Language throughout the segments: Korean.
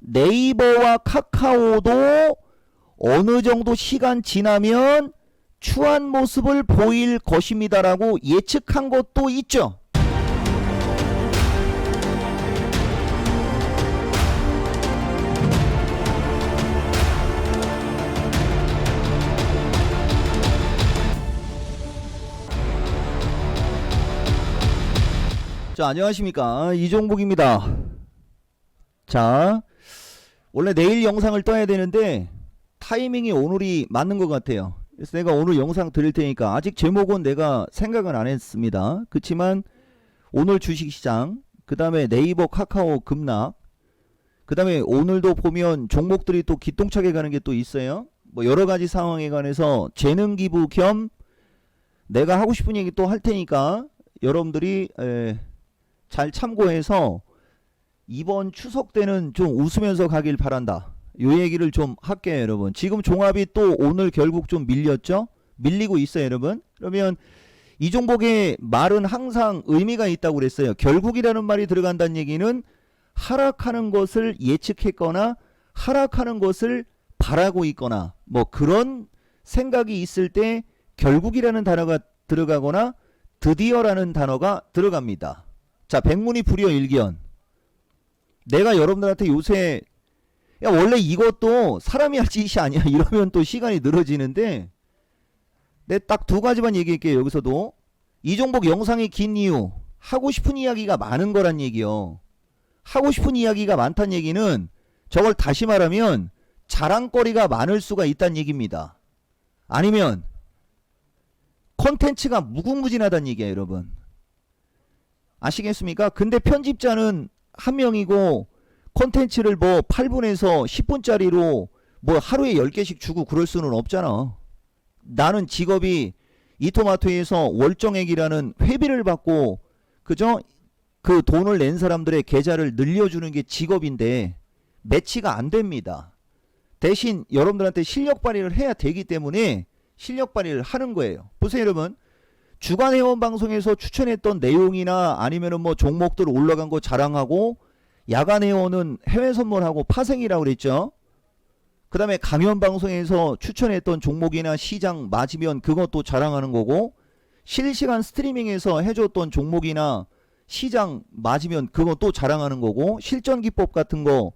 네이버와 카카오도 어느 정도 시간 지나면 추한 모습을 보일 것입니다라고 예측한 것도 있죠. 자, 안녕하십니까. 이종복입니다. 자, 원래 내일 영상을 떠야 되는데 타이밍이 오늘이 맞는 것 같아요. 그래서 내가 오늘 영상 드릴 테니까 아직 제목은 내가 생각은 안 했습니다. 그렇지만 오늘 주식시장, 그 다음에 네이버 카카오 급락, 그 다음에 오늘도 보면 종목들이 또 기똥차게 가는 게 또 있어요. 뭐 여러 가지 상황에 관해서 재능 기부 겸 내가 하고 싶은 얘기 또 할 테니까 여러분들이 에, 잘 참고해서 이번 추석 때는 좀 웃으면서 가길 바란다. 요 얘기를 좀 할게요, 여러분. 지금 종합이 또 오늘 결국 좀 밀렸죠? 밀리고 있어요, 여러분. 그러면 이 종목의 말은 항상 의미가 있다고 그랬어요. 결국이라는 말이 들어간다는 얘기는 하락하는 것을 예측했거나 하락하는 것을 바라고 있거나 뭐 그런 생각이 있을 때 결국이라는 단어가 들어가거나 드디어라는 단어가 들어갑니다. 자, 백문이 불여 일견. 내가 여러분들한테 요새 야 원래 이것도 사람이 할 짓이 아니야. 이러면 또 시간이 늘어지는데 내 딱 두 가지만 얘기할게요 여기서도. 이종복 영상이 긴 이유 하고 싶은 이야기가 많은 거란 얘기요. 하고 싶은 이야기가 많다는 얘기는 저걸 다시 말하면 자랑거리가 많을 수가 있다는 얘기입니다. 아니면 컨텐츠가 무궁무진하다는 얘기예요 여러분. 아시겠습니까? 근데 편집자는 한 명이고 콘텐츠를 뭐 8분에서 10분짜리로 뭐 하루에 10개씩 주고 그럴 수는 없잖아. 나는 직업이 이토마토에서 월정액이라는 회비를 받고 그죠? 그 돈을 낸 사람들의 계좌를 늘려주는 게 직업인데 매치가 안 됩니다. 대신 여러분들한테 실력 발휘를 해야 되기 때문에 실력 발휘를 하는 거예요. 보세요 여러분. 주간 회원 방송에서 추천했던 내용이나 아니면은 뭐 종목들 올라간 거 자랑하고 야간 회원은 해외 선물하고 파생이라고 그랬죠. 그 다음에 강연 방송에서 추천했던 종목이나 시장 맞으면 그것도 자랑하는 거고 실시간 스트리밍에서 해줬던 종목이나 시장 맞으면 그것도 자랑하는 거고 실전 기법 같은 거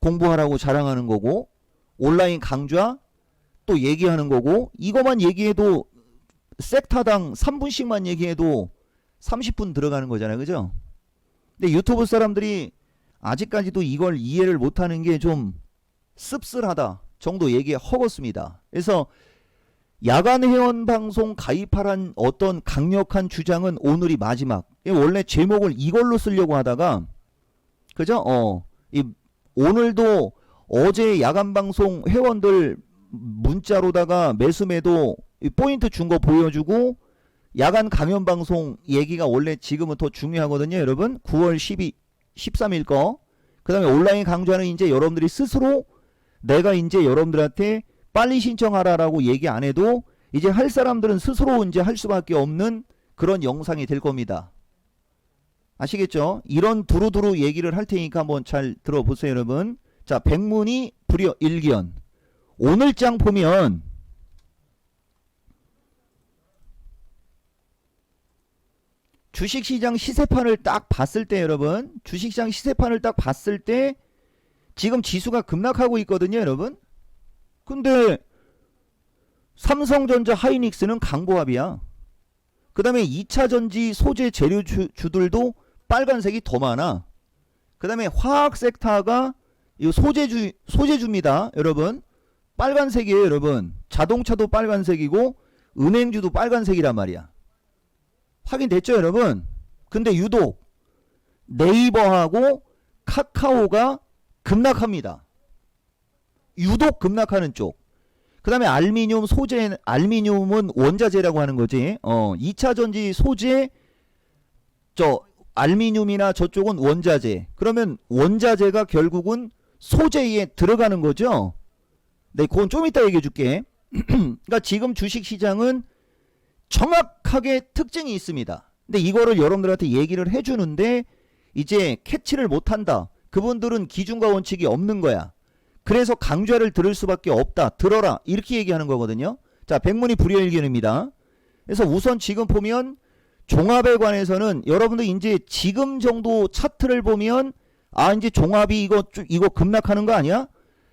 공부하라고 자랑하는 거고 온라인 강좌 또 얘기하는 거고 이것만 얘기해도 섹타당 3분씩만 얘기해도 30분 들어가는 거잖아요. 그죠? 근데 유튜브 사람들이 아직까지도 이걸 이해를 못하는 게 좀 씁쓸하다 정도 얘기 허겄습니다. 그래서 야간 회원 방송 가입하란 어떤 강력한 주장은 오늘이 마지막. 이 원래 제목을 이걸로 쓰려고 하다가 그죠? 어. 이 오늘도 어제 야간 방송 회원들 문자로다가 매수매도 이 포인트 준 거 보여주고 야간 강연 방송 얘기가 원래 지금은 더 중요하거든요, 여러분. 9월 12 13일 거. 그다음에 온라인 강좌는 이제 여러분들이 스스로 내가 이제 여러분들한테 빨리 신청하라라고 얘기 안 해도 이제 할 사람들은 스스로 이제 할 수밖에 없는 그런 영상이 될 겁니다. 아시겠죠? 이런 두루두루 얘기를 할 테니까 한번 잘 들어보세요, 여러분. 자, 백문이 불여 일견. 오늘 장 보면 주식시장 시세판을 딱 봤을 때 여러분 주식시장 시세판을 딱 봤을 때 지금 지수가 급락하고 있거든요 여러분. 근데 삼성전자 하이닉스는 강보합이야. 그 다음에 2차전지 소재 재료주들도 빨간색이 더 많아. 그 다음에 화학 섹터가 이 소재주 소재주입니다 여러분. 빨간색이에요 여러분. 자동차도 빨간색이고 은행주도 빨간색이란 말이야 확인됐죠, 여러분? 근데 유독 네이버하고 카카오가 급락합니다. 유독 급락하는 쪽. 그 다음에 알미늄 소재, 알미늄은 원자재라고 하는 거지. 어, 2차 전지 소재, 저, 알미늄이나 저쪽은 원자재. 그러면 원자재가 결국은 소재에 들어가는 거죠. 네, 그건 좀 이따 얘기해 줄게. 그러니까 지금 주식 시장은 정확하게 특징이 있습니다. 근데 이거를 여러분들한테 얘기를 해주는데 이제 캐치를 못한다. 그분들은 기준과 원칙이 없는 거야. 그래서 강좌를 들을 수밖에 없다. 들어라. 이렇게 얘기하는 거거든요. 자, 백문이 불여일견입니다. 그래서 우선 지금 보면 종합에 관해서는 여러분들 이제 지금 정도 차트를 보면 아 이제 종합이 이거 쭉- 이거 급락하는 거 아니야?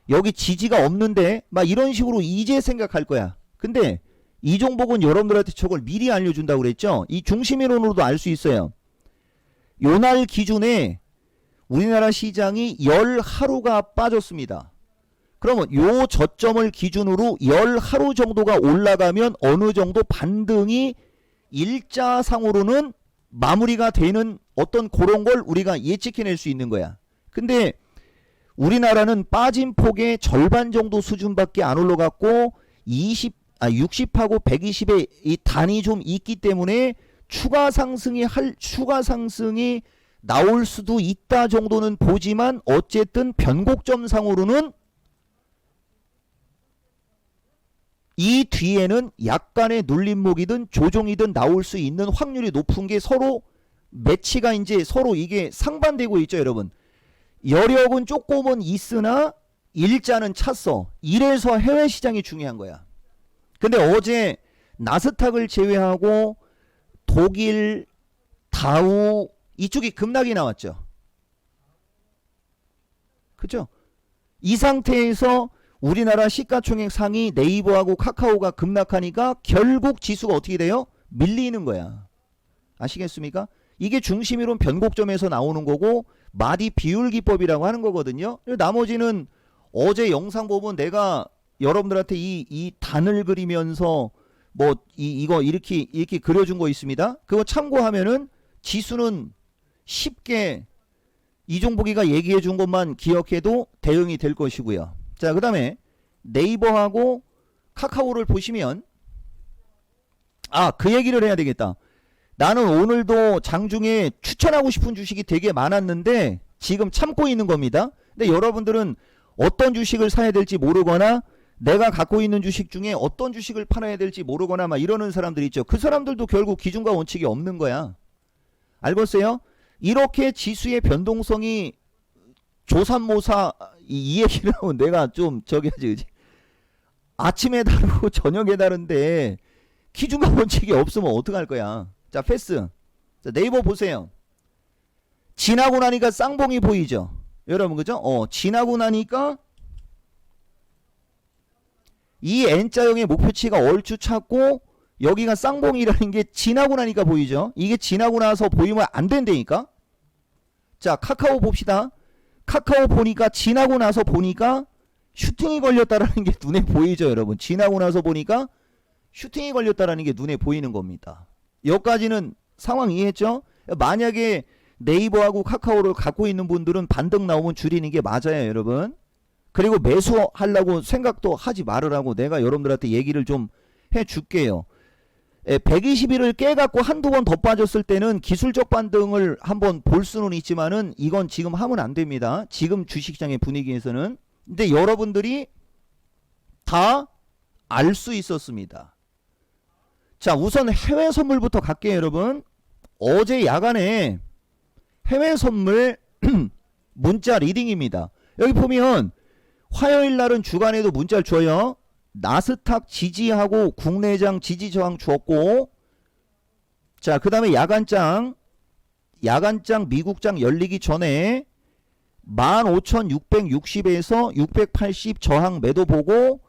여기 지지가 없는데 막 이런 식으로 이제 생각할 거야. 근데 이종복은 여러분들한테 저걸 미리 알려준다고 그랬죠. 이 중심이론으로도 알 수 있어요. 요 날 기준에 우리나라 시장이 열 하루가 빠졌습니다. 그러면 요 저점을 기준으로 열 하루 정도가 올라가면 어느 정도 반등이 일자상으로는 마무리가 되는 어떤 그런 걸 우리가 예측해낼 수 있는 거야. 근데 우리나라는 빠진 폭의 절반 정도 수준밖에 안 올라갔고 20, 아 60하고 120의 이 단이 좀 있기 때문에 추가 상승이 할 추가 상승이 나올 수도 있다 정도는 보지만 어쨌든 변곡점 상으로는 이 뒤에는 약간의 눌림목이든 조종이든 나올 수 있는 확률이 높은 게 서로 매치가 이제 서로 이게 상반되고 있죠, 여러분. 여력은 조금은 있으나 일자는 찼어. 이래서 해외 시장이 중요한 거야. 근데 어제 나스닥을 제외하고 독일, 다우 이쪽이 급락이 나왔죠. 그죠? 이 상태에서 우리나라 시가총액 상위 네이버하고 카카오가 급락하니까 결국 지수가 어떻게 돼요? 밀리는 거야. 아시겠습니까? 이게 중심이론 변곡점에서 나오는 거고 마디 비율 기법이라고 하는 거거든요. 나머지는 어제 영상 보면 내가 여러분들한테 이, 이 단을 그리면서 뭐 이, 이거 이렇게 이렇게 그려준 거 있습니다. 그거 참고하면은 지수는 쉽게 이종복이가 얘기해 준 것만 기억해도 대응이 될 것이고요. 자, 그 다음에 네이버하고 카카오를 보시면 아, 그 얘기를 해야 되겠다. 나는 오늘도 장중에 추천하고 싶은 주식이 되게 많았는데 지금 참고 있는 겁니다. 근데 여러분들은 어떤 주식을 사야 될지 모르거나 내가 갖고 있는 주식 중에 어떤 주식을 팔아야 될지 모르거나 막 이러는 사람들 있죠. 그 사람들도 결국 기준과 원칙이 없는 거야. 알겠어요? 이렇게 지수의 변동성이 조삼모사 이, 이 얘기를 하면 내가 좀 저기 하지 그지? 아침에 다르고 저녁에 다른데 기준과 원칙이 없으면 어떡할 거야? 자, 패스. 자, 네이버 보세요. 지나고 나니까 쌍봉이 보이죠? 여러분 그죠? 어, 지나고 나니까 이 N자형의 목표치가 얼추 찾고 여기가 쌍봉이라는 게 지나고 나니까 보이죠? 이게 지나고 나서 보이면 안 된다니까? 자, 카카오 봅시다. 카카오 보니까 지나고 나서 보니까 슈팅이 걸렸다라는 게 눈에 보이죠, 여러분. 지나고 나서 보니까 슈팅이 걸렸다라는 게 눈에 보이는 겁니다. 여기까지는 상황 이해했죠? 만약에 네이버하고 카카오를 갖고 있는 분들은 반등 나오면 줄이는 게 맞아요, 여러분. 그리고 매수하려고 생각도 하지 말으라고 내가 여러분들한테 얘기를 좀 해줄게요. 120일을 깨갖고 한두 번 더 빠졌을 때는 기술적 반등을 한번 볼 수는 있지만은 이건 지금 하면 안 됩니다. 지금 주식시장의 분위기에서는. 근데 여러분들이 다 알 수 있었습니다. 자, 우선 해외 선물부터 갈게요, 여러분. 어제 야간에 해외 선물 문자 리딩입니다. 여기 보면 화요일 날은 주간에도 문자를 줘요. 나스닥 지지하고 국내장 지지 저항 주었고 자, 그다음에 야간장 야간장 미국장 열리기 전에 15,660에서 680 저항 매도 보고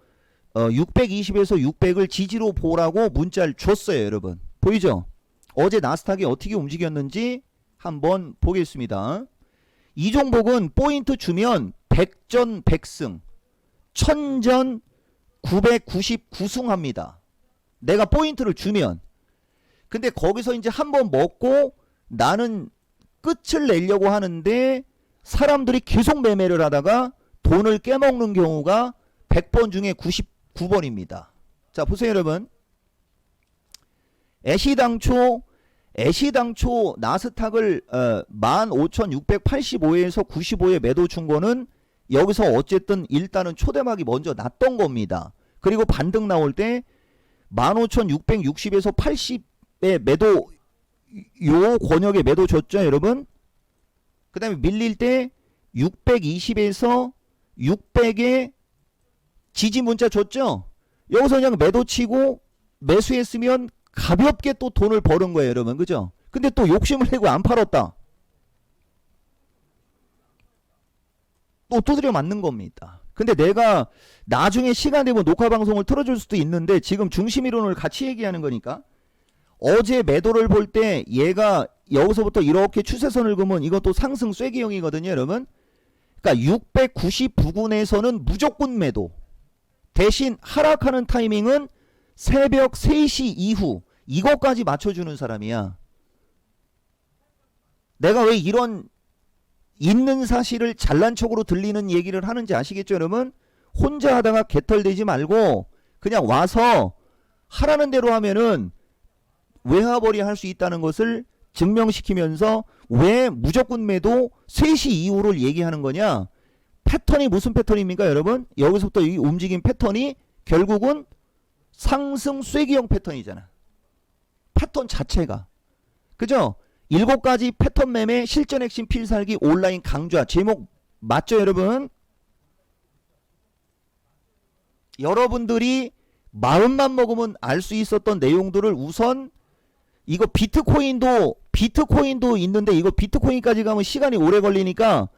어, 620에서 600을 지지로 보라고 문자를 줬어요, 여러분. 보이죠? 어제 나스닥이 어떻게 움직였는지 한번 보겠습니다. 이종복은 포인트 주면 100전 100승, 1000전 999승 합니다. 내가 포인트를 주면. 근데 거기서 이제 한 번 먹고 나는 끝을 내려고 하는데 사람들이 계속 매매를 하다가 돈을 깨먹는 경우가 100번 중에 99번입니다. 자, 보세요, 여러분. 애시당초 애시당초 나스닥을 어, 15,685에서 95에 매도 준 거는 여기서 어쨌든 일단은 초대막이 먼저 났던 겁니다. 그리고 반등 나올 때 15,660에서 80에 매도 요 권역에 매도 줬죠, 여러분? 그 다음에 밀릴 때 620에서 600에 지지 문자 줬죠? 여기서 그냥 매도 치고 매수했으면 가볍게 또 돈을 버는 거예요, 여러분. 그죠? 근데 또 욕심을 내고 안 팔았다. 또 두드려 맞는 겁니다. 근데 내가 나중에 시간 되면 녹화 방송을 틀어줄 수도 있는데 지금 중심 이론을 같이 얘기하는 거니까 어제 매도를 볼 때 얘가 여기서부터 이렇게 추세선을 그으면 이것도 상승 쐐기형이거든요, 여러분. 그러니까 699군에서는 무조건 매도. 대신 하락하는 타이밍은 새벽 3시 이후 이것까지 맞춰주는 사람이야. 내가 왜 이런 있는 사실을 잘난 척으로 들리는 얘기를 하는지 아시겠죠, 여러분? 혼자 하다가 개털대지 말고 그냥 와서 하라는 대로 하면은 외화벌이 할 수 있다는 것을 증명시키면서 왜 무조건 매도 3시 이후를 얘기하는 거냐? 패턴이 무슨 패턴입니까, 여러분? 여기서부터 이 움직임 패턴이 결국은 상승 쐐기형 패턴이잖아. 패턴 자체가. 그죠? 일곱 가지 패턴 매매 실전 핵심 필살기 온라인 강좌 제목 맞죠, 여러분? 여러분들이 마음만 먹으면 알 수 있었던 내용들을 우선 이거 비트코인도 비트코인도 있는데 이거 비트코인까지 가면 시간이 오래 걸리니까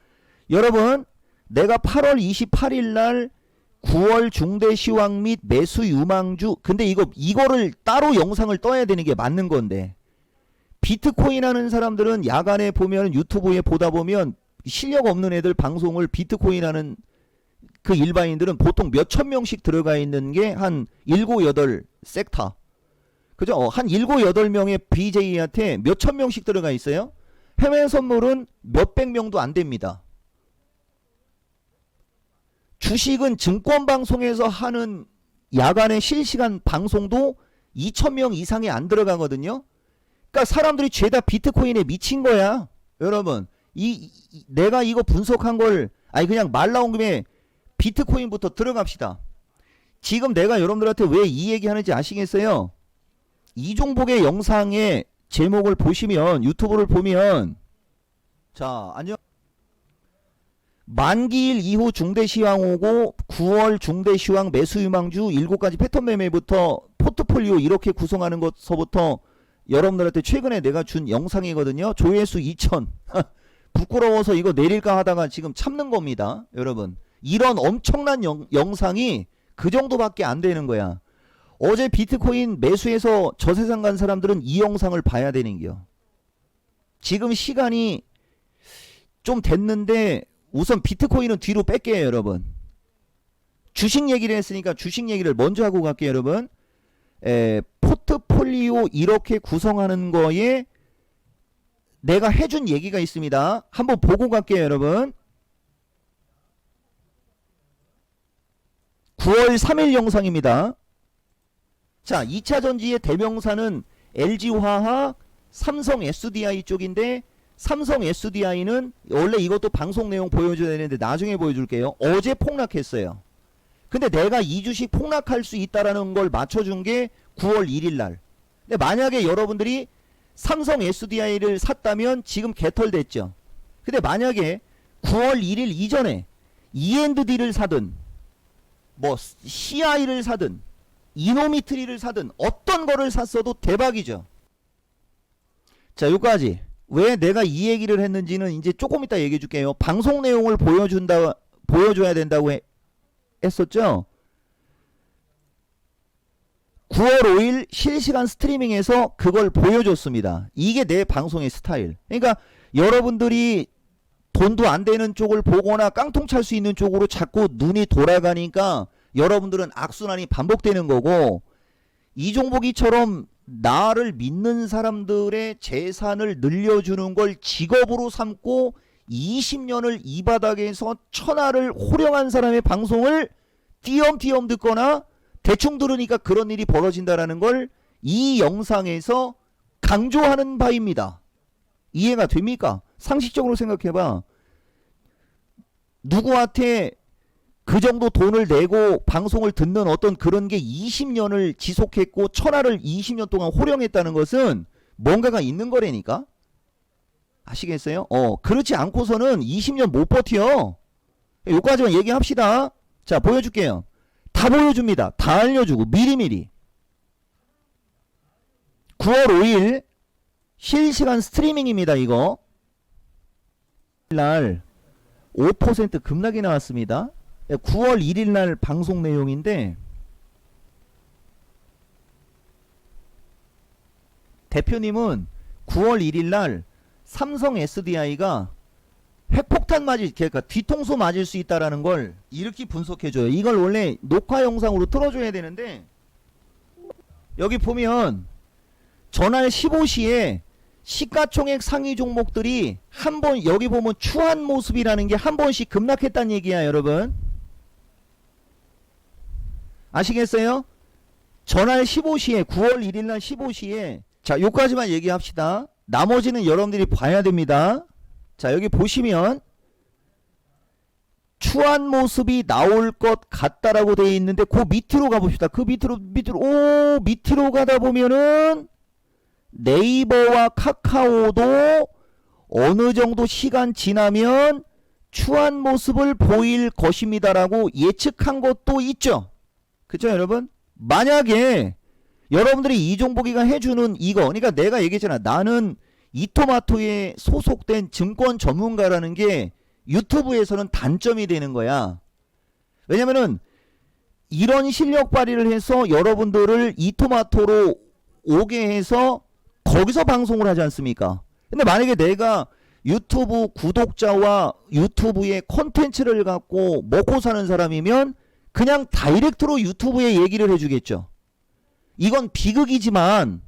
여러분 내가 8월 28일 날 9월 중대 시황 및 매수 유망주 근데 이거 이거를 따로 영상을 떠야 되는 게 맞는 건데 비트코인 하는 사람들은 야간에 보면 유튜브에 보다 보면 실력 없는 애들 방송을 비트코인 하는 그 일반인들은 보통 몇천 명씩 들어가 있는 게한 7, 8 섹터 그죠? 어, 한 7, 8명의 BJ한테 몇천 명씩 들어가 있어요. 해외 선물은 몇백 명도 안 됩니다. 주식은 증권 방송에서 하는 야간의 실시간 방송도 2천 명 이상이 안 들어가거든요. 그러니까 사람들이 죄다 비트코인에 미친 거야. 여러분, 이, 이- 내가 이거 분석한 걸 아니 그냥 말 나온 김에 비트코인부터 들어갑시다. 지금 내가 여러분들한테 왜 이 얘기 하는지 아시겠어요? 이종복의 영상의 제목을 보시면 유튜브를 보면 자 안녕 만기일 이후 중대시황 오고 9월 중대시황 매수 유망주 7가지 패턴 매매부터 포트폴리오 이렇게 구성하는 것서부터 여러분들한테 최근에 내가 준 영상이거든요 조회수 2000 부끄러워서 이거 내릴까 하다가 지금 참는 겁니다 여러분 이런 엄청난 영, 영상이 그 정도밖에 안 되는 거야 어제 비트코인 매수해서 저세상 간 사람들은 이 영상을 봐야 되는겨. 지금 시간이 좀 됐는데 우선 비트코인은 뒤로 뺄게요, 여러분. 주식 얘기를 했으니까 주식 얘기를 먼저 하고 갈게요, 여러분. 에, 포트폴리오 이렇게 구성하는 거에 내가 해준 얘기가 있습니다. 한번 보고 갈게요, 여러분. 9월 3일 영상입니다. 자, 2차 전지의 대명사는 LG화학, 삼성 SDI 쪽인데 삼성 SDI는 원래 이것도 방송 내용 보여줘야 되는데 나중에 보여줄게요. 어제 폭락했어요. 근데 내가 이 주식 폭락할 수 있다라는 걸 맞춰준 게 9월 1일 날. 근데 만약에 여러분들이 삼성 SDI를 샀다면 지금 개털됐죠. 근데 만약에 9월 1일 이전에 E&D를 사든 뭐 CI를 사든 이노미트리를 사든 어떤 거를 샀어도 대박이죠. 자, 여기까지. 왜 내가 이 얘기를 했는지는 이제 조금 이따 얘기해 줄게요. 방송 내용을 보여준다, 보여줘야 된다고 해- 했었죠? 9월 5일 실시간 스트리밍에서 그걸 보여줬습니다. 이게 내 방송의 스타일. 그러니까 여러분들이 돈도 안 되는 쪽을 보거나 깡통 찰 수 있는 쪽으로 자꾸 눈이 돌아가니까 여러분들은 악순환이 반복되는 거고 이종복이처럼 나를 믿는 사람들의 재산을 늘려주는 걸 직업으로 삼고 20년을 이 바닥에서 천하를 호령한 사람의 방송을 띄엄띄엄 듣거나 대충 들으니까 그런 일이 벌어진다라는 걸 이 영상에서 강조하는 바입니다. 이해가 됩니까? 상식적으로 생각해봐. 누구한테 그 정도 돈을 내고 방송을 듣는 어떤 그런 게 20년을 지속했고 천하를 20년 동안 호령했다는 것은 뭔가가 있는 거라니까. 아시겠어요? 어, 그렇지 않고서는 20년 못 버텨. 요까지만 얘기합시다. 자, 보여줄게요. 다 보여줍니다. 다 알려주고, 미리미리. 9월 5일, 실시간 스트리밍입니다, 이거. 날, 5% 급락이 나왔습니다. 9월 1일 날 방송 내용인데, 대표님은 9월 1일 날 삼성 SDI가 핵폭탄 맞을 그러니까 뒤통수 맞을 수 있다라는 걸 이렇게 분석해 줘요. 이걸 원래 녹화 영상으로 틀어 줘야 되는데 여기 보면 전날 15시에 시가총액 상위 종목들이 한 번 여기 보면 추한 모습이라는 게 한 번씩 급락했다는 얘기야, 여러분. 아시겠어요? 전날 15시에 9월 1일 날 15시에 자, 요까지만 얘기합시다. 나머지는 여러분들이 봐야 됩니다. 자, 여기 보시면 추한 모습이 나올 것 같다라고 되어 있는데 그 밑으로 가봅시다. 그 밑으로 밑으로 오 밑으로 가다 보면은 네이버와 카카오도 어느 정도 시간 지나면 추한 모습을 보일 것입니다라고 예측한 것도 있죠. 그죠, 여러분? 만약에 여러분들이 이종복이가 해주는 이거, 그러니까 내가 얘기했잖아. 나는 이토마토에 소속된 증권 전문가라는 게 유튜브에서는 단점이 되는 거야. 왜냐면은 이런 실력 발휘를 해서 여러분들을 이토마토로 오게 해서 거기서 방송을 하지 않습니까? 근데 만약에 내가 유튜브 구독자와 유튜브의 콘텐츠를 갖고 먹고 사는 사람이면 그냥 다이렉트로 유튜브에 얘기를 해주겠죠. 이건 비극이지만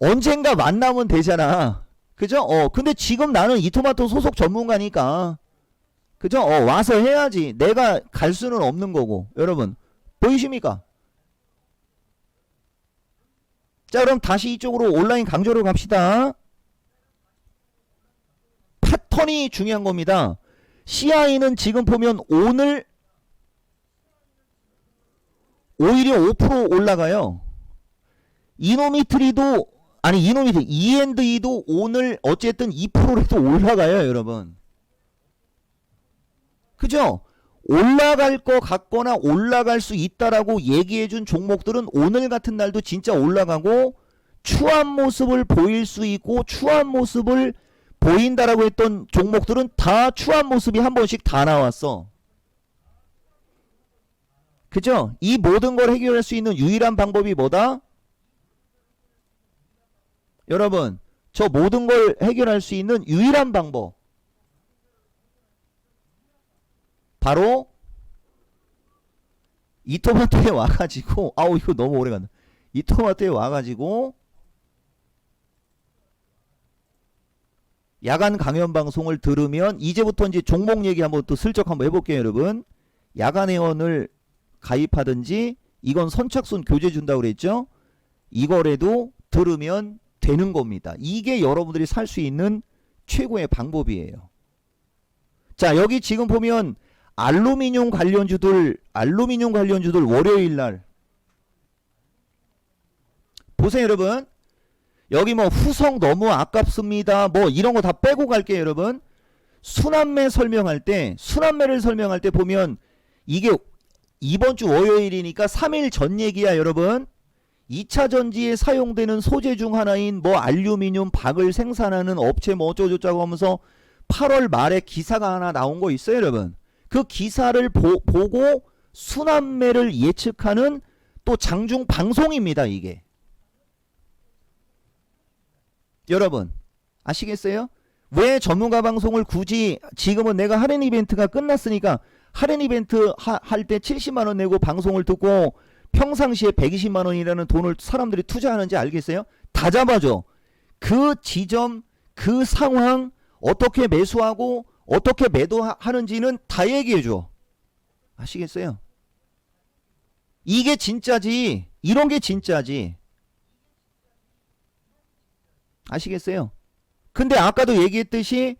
언젠가 만나면 되잖아. 그죠? 어, 근데 지금 나는 이 토마토 소속 전문가니까. 그죠? 어, 와서 해야지. 내가 갈 수는 없는 거고. 여러분, 보이십니까? 자, 그럼 다시 이쪽으로 온라인 강좌로 갑시다. 패턴이 중요한 겁니다. CI는 지금 보면 오늘 오히려 5% 올라가요. 이노미트리도 아니 이노미트리 E&E도 오늘 어쨌든 2%라도 올라가요, 여러분. 그죠? 올라갈 것 같거나 올라갈 수 있다라고 얘기해 준 종목들은 오늘 같은 날도 진짜 올라가고 추한 모습을 보일 수 있고 추한 모습을 보인다라고 했던 종목들은 다 추한 모습이 한 번씩 다 나왔어. 그죠? 이 모든 걸 해결할 수 있는 유일한 방법이 뭐다? 여러분, 저 모든 걸 해결할 수 있는 유일한 방법. 바로 이 토마토에 와가지고 아우 이거 너무 오래 간다. 이 토마토에 와가지고 야간 강연 방송을 들으면 이제부터 이제 종목 얘기 한번 또 슬쩍 한번 해볼게요, 여러분. 야간 회원을 가입하든지 이건 선착순 교재 준다고 그랬죠? 이거라도 들으면 되는 겁니다. 이게 여러분들이 살 수 있는 최고의 방법이에요. 자, 여기 지금 보면 알루미늄 관련주들, 알루미늄 관련주들 월요일 날 보세요, 여러분. 여기 뭐 후성 너무 아깝습니다. 뭐 이런 거 다 빼고 갈게요, 여러분. 순환매 설명할 때, 순환매를 설명할 때 보면 이게 이번 주 월요일이니까 3일 전 얘기야, 여러분. 2차 전지에 사용되는 소재 중 하나인 뭐 알루미늄 박을 생산하는 업체 뭐 어쩌고저쩌고 하면서 8월 말에 기사가 하나 나온 거 있어요, 여러분. 그 기사를 보, 보고 순환매를 예측하는 또 장중 방송입니다, 이게. 여러분, 아시겠어요? 왜 전문가 방송을 굳이 지금은 내가 할인 이벤트가 끝났으니까 할인 이벤트 할 때 70만원 내고 방송을 듣고 평상시에 120만 원이라는 돈을 사람들이 투자하는지 알겠어요? 다 잡아줘. 그 지점, 그 상황, 어떻게 매수하고 어떻게 매도하는지는 다 얘기해줘. 아시겠어요? 이게 진짜지. 이런 게 진짜지. 아시겠어요? 근데 아까도 얘기했듯이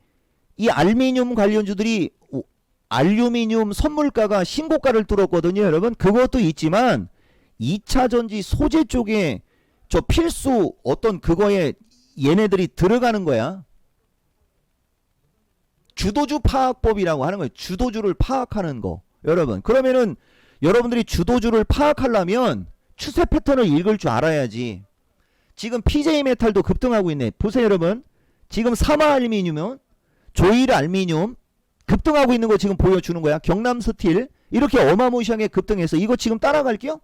이 알루미늄 관련주들이 오- 알루미늄 선물가가 신고가를 뚫었거든요, 여러분. 그것도 있지만 2차 전지 소재 쪽에 저 필수 어떤 그거에 얘네들이 들어가는 거야. 주도주 파악법이라고 하는 거예요. 주도주를 파악하는 거. 여러분. 그러면은 여러분들이 주도주를 파악하려면 추세 패턴을 읽을 줄 알아야지. 지금 PJ 메탈도 급등하고 있네. 보세요, 여러분. 지금 사마 알미늄은 조일 알미늄 급등하고 있는 거 지금 보여주는 거야. 경남 스틸 이렇게 어마무시하게 급등해서 이거 지금 따라갈게요?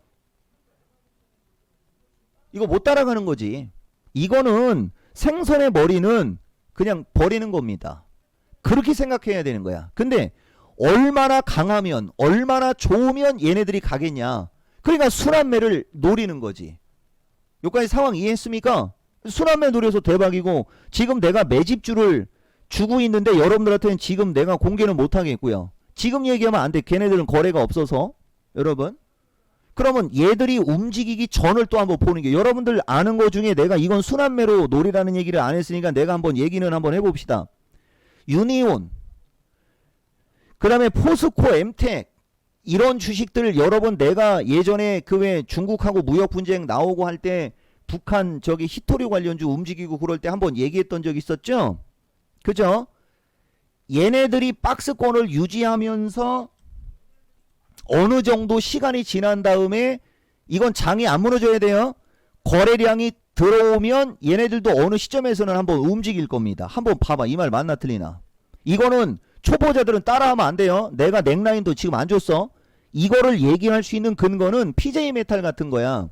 이거 못 따라가는 거지. 이거는 생선의 머리는 그냥 버리는 겁니다. 그렇게 생각해야 되는 거야. 근데 얼마나 강하면 얼마나 좋으면 얘네들이 가겠냐. 그러니까 순환매를 노리는 거지. 여기까지 상황 이해했습니까? 순환매 노려서 대박이고 지금 내가 매집주를 주고 있는데 여러분들한테는 지금 내가 공개는 못 하겠고요. 지금 얘기하면 안 돼. 걔네들은 거래가 없어서. 여러분. 그러면 얘들이 움직이기 전을 또 한번 보는 게 여러분들 아는 거 중에 내가 이건 순환매로 노리라는 얘기를 안 했으니까 내가 한번 얘기는 한번 해봅시다. 유니온 그 다음에 포스코 엠텍 이런 주식들 여러 번 내가 예전에 그왜 중국하고 무역 분쟁 나오고 할 때 북한 저기 히토리 관련주 움직이고 그럴 때 한번 얘기했던 적 있었죠? 그죠? 얘네들이 박스권을 유지하면서 어느 정도 시간이 지난 다음에 이건 장이 안 무너져야 돼요. 거래량이 들어오면 얘네들도 어느 시점에서는 한번 움직일 겁니다. 한번 봐봐. 이 말 맞나 틀리나. 이거는 초보자들은 따라하면 안 돼요. 내가 넥라인도 지금 안 줬어. 이거를 얘기할 수 있는 근거는 PJ 메탈 같은 거야.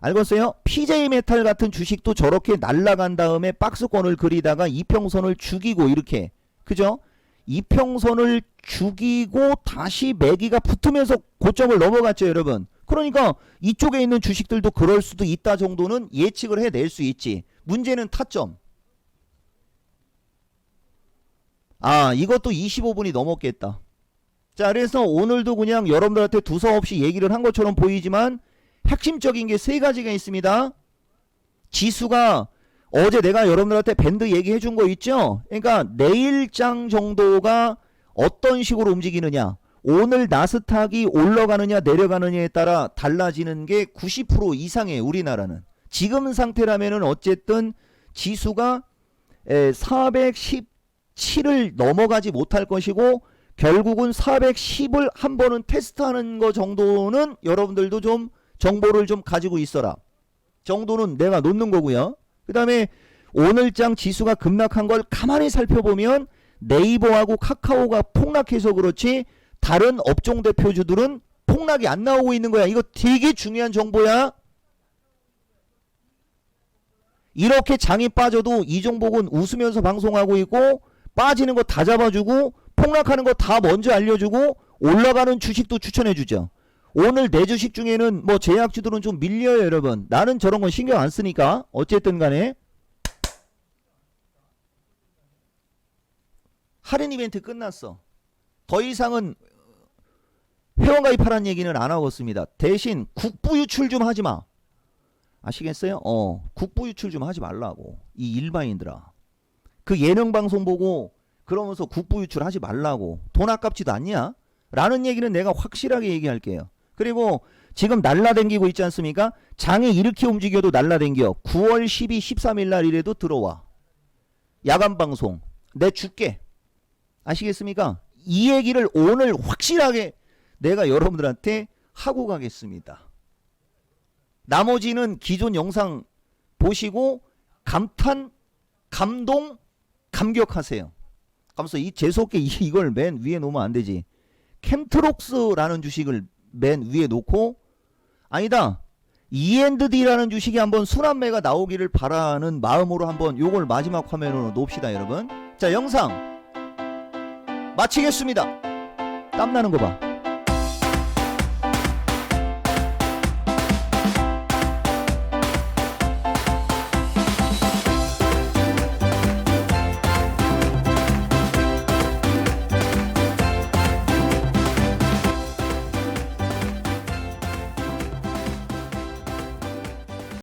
알겠어요? PJ 메탈 같은 주식도 저렇게 날라간 다음에 박스권을 그리다가 이평선을 죽이고 이렇게. 그죠? 이평선을 죽이고 다시 매기가 붙으면서 고점을 넘어갔죠, 여러분. 그러니까 이쪽에 있는 주식들도 그럴 수도 있다 정도는 예측을 해낼 수 있지. 문제는 타점. 아, 이것도 25분이 넘었겠다. 자, 그래서 오늘도 그냥 여러분들한테 두서없이 얘기를 한 것처럼 보이지만 핵심적인 게 세 가지가 있습니다. 지수가 어제 내가 여러분들한테 밴드 얘기해 준 거 있죠? 그러니까 내일장 정도가 어떤 식으로 움직이느냐. 오늘 나스닥이 올라가느냐 내려가느냐에 따라 달라지는 게 90% 이상이에요. 우리나라는. 지금 상태라면은 어쨌든 지수가 417을 넘어가지 못할 것이고 결국은 410을 한 번은 테스트하는 거 정도는 여러분들도 좀 정보를 좀 가지고 있어라. 정도는 내가 놓는 거고요. 그 다음에 오늘장 지수가 급락한 걸 가만히 살펴보면 네이버하고 카카오가 폭락해서 그렇지 다른 업종 대표주들은 폭락이 안 나오고 있는 거야. 이거 되게 중요한 정보야. 이렇게 장이 빠져도 이종복은 웃으면서 방송하고 있고 빠지는 거 다 잡아주고 폭락하는 거 다 먼저 알려주고 올라가는 주식도 추천해주죠. 오늘 내 주식 중에는 뭐 제약주들은 좀 밀려요 여러분. 나는 저런 건 신경 안 쓰니까 어쨌든 간에 할인 이벤트 끝났어. 더 이상은 회원 가입하라는 얘기는 안 하고 있습니다. 대신 국부 유출 좀 하지 마. 아시겠어요? 어, 국부 유출 좀 하지 말라고. 이 일반인들아. 그 예능 방송 보고 그러면서 국부 유출 하지 말라고. 돈 아깝지도 않냐? 라는 얘기는 내가 확실하게 얘기할게요. 그리고 지금 날라댕기고 있지 않습니까? 장이 이렇게 움직여도 날라댕겨. 9월 12, 13일 날 이래도 들어와. 야간 방송. 내 줄게. 아시겠습니까? 이 얘기를 오늘 확실하게 내가 여러분들한테 하고 가겠습니다. 나머지는 기존 영상 보시고 감탄, 감동, 감격하세요. 가면서 이 재수없게 이- 이걸 맨 위에 놓으면 안 되지. 캠트록스라는 주식을 맨 위에 놓고 아니다. E&D라는 주식이 한번 순환매가 나오기를 바라는 마음으로 한번 요걸 마지막 화면으로 놓읍시다, 여러분. 자, 영상 마치겠습니다. 땀나는 거 봐.